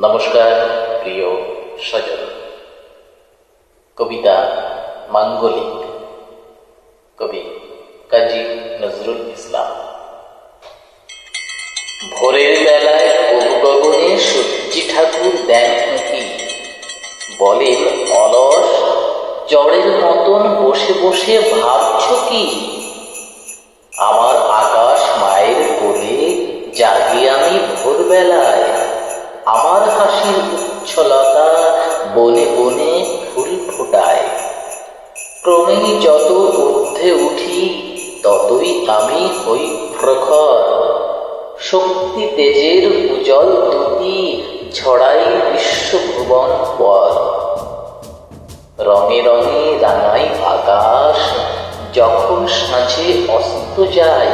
নমস্কার, প্রিয় স্বজন। কবিতা মাঙ্গলিক। কবি কাজী নজরুল ইসলাম। ভোরের বেলায় গগনে সূর্যি ঠাকুর দেন কি বলেন অলস জড়ের মতন বসে বসে ভাবছ কি? আমার আকাশ মায়ের কোলে জাগি আমি হাসির উচ্ছলতা বনে বনে ফুল ফোটায়। ক্রমেই যত ঊর্ধ্বে উঠি, ততই আমি হই প্রখর। শক্তি তেজের উজ্জ্বল দুটি ছড়াই বিশ্বভুবন পর। রঙে রঙে রাঙাই আকাশ, যখন সাঁঝে অস্ত যায়,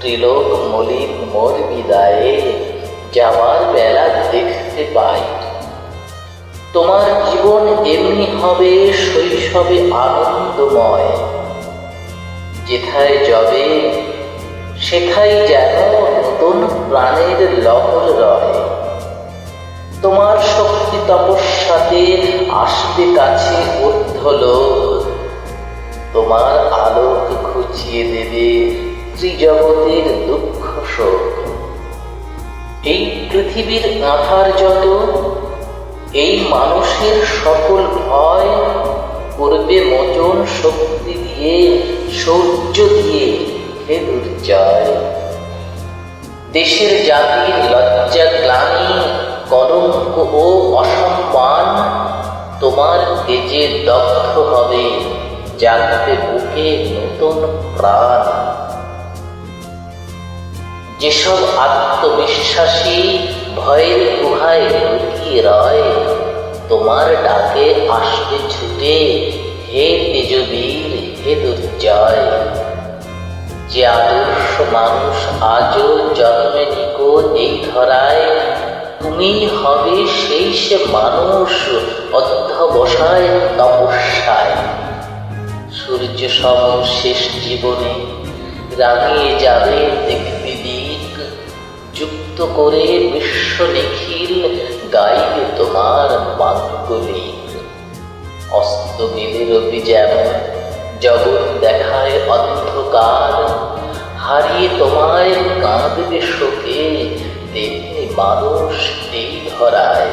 ত্রিলোক মলিন মোর বিদায়ে যাওয়ার বেলা দেখতে পাই। তোমার জীবন এমনি হবে শৈশবে আনন্দময়। যেথায় যাবে, সেথায় যেন নতুন প্রাণের লহর রয়। তোমার শক্তি তপস্যাতে আসবে কাছে ঊর্ধ্বলোক। তোমার আলোক ঘুচিয়ে দেবে ত্রিজগতের দুঃখ শোক। এই পৃথিবীর আধার যত এই মানুষের সকল ভয় করবে মোচন শক্তি দিয়ে, সৌর্য দিয়ে হে দুর্জয়। দেশের জাতির লজ্জা, গ্লানি, কলঙ্ক ও অসম্মান তোমার তেজে দগ্ধ হবে, জাগবে বুকে নতুন প্রাণ। যেসব আত্মবিশ্বাসী ভয়ের গুহায় লুকিয়ে রয়। তোমার ডাকে আসবে ছুটে, হে তেজবীর, হে দুর্জয়। যে আদর্শ মানুষ আজও জন্মে নিকো এই ধরায়, তুমি হবে সেই সে মানুষ অধ্যবসায়, তপস্যায়। সূর্য সম শেষ জীবনে রাঙিয়ে যাবে দিক যুক্ত করে বিশ্ব নিখিল গাইবে তোমার মাঙ্গলিক। অস্ত গেলে রবি যেমন জগৎ দেখায় অন্ধকার। হারিয়ে তোমায় কাঁদবে শোকে, তেমনি মানুষ এই ধরায়।